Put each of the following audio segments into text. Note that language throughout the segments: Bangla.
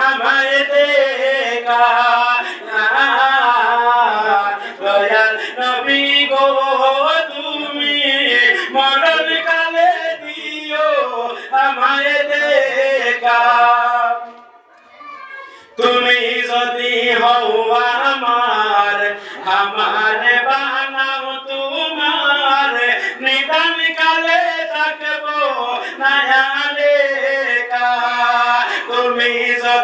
আমায় দেখা নবী গো তুমি মরণ কালে দিও আমায় দেখা তুমি যদি হও আমার আমার বানাও তোমার নিদান কালে থাকব নায়ালে তুমি যদি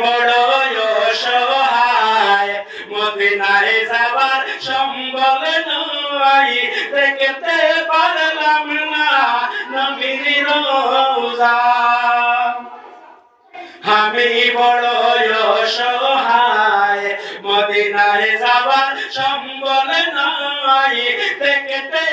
বড় অসহায় মদিনায় যাবার সম্বল নয় দেখতে পারলাম না নবীর আমি বড় অসহায়, মদিনায় যাবার সম্বল নয় দেখতে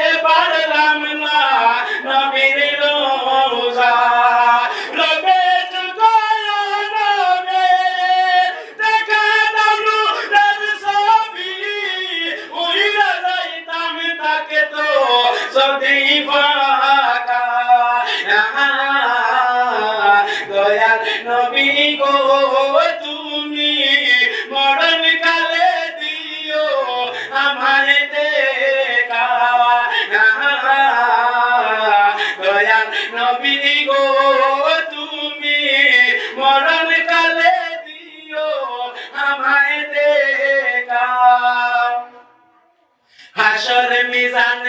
দয়াল নবী গো তুমি মরণ কালে হাসর মিজান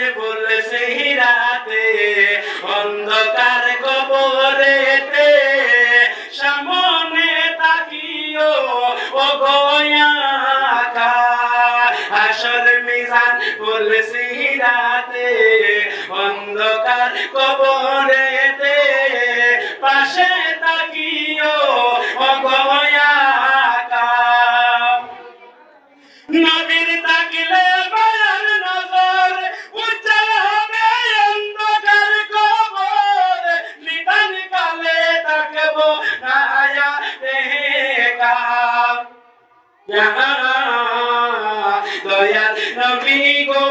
অন্ধকার কবরেতে। সামনে তাকিও ও হাসর মিজান অন্ধকার পাশে তাকিও ও গয়াকা নবীর তাকিলে দয়াল নবী গো।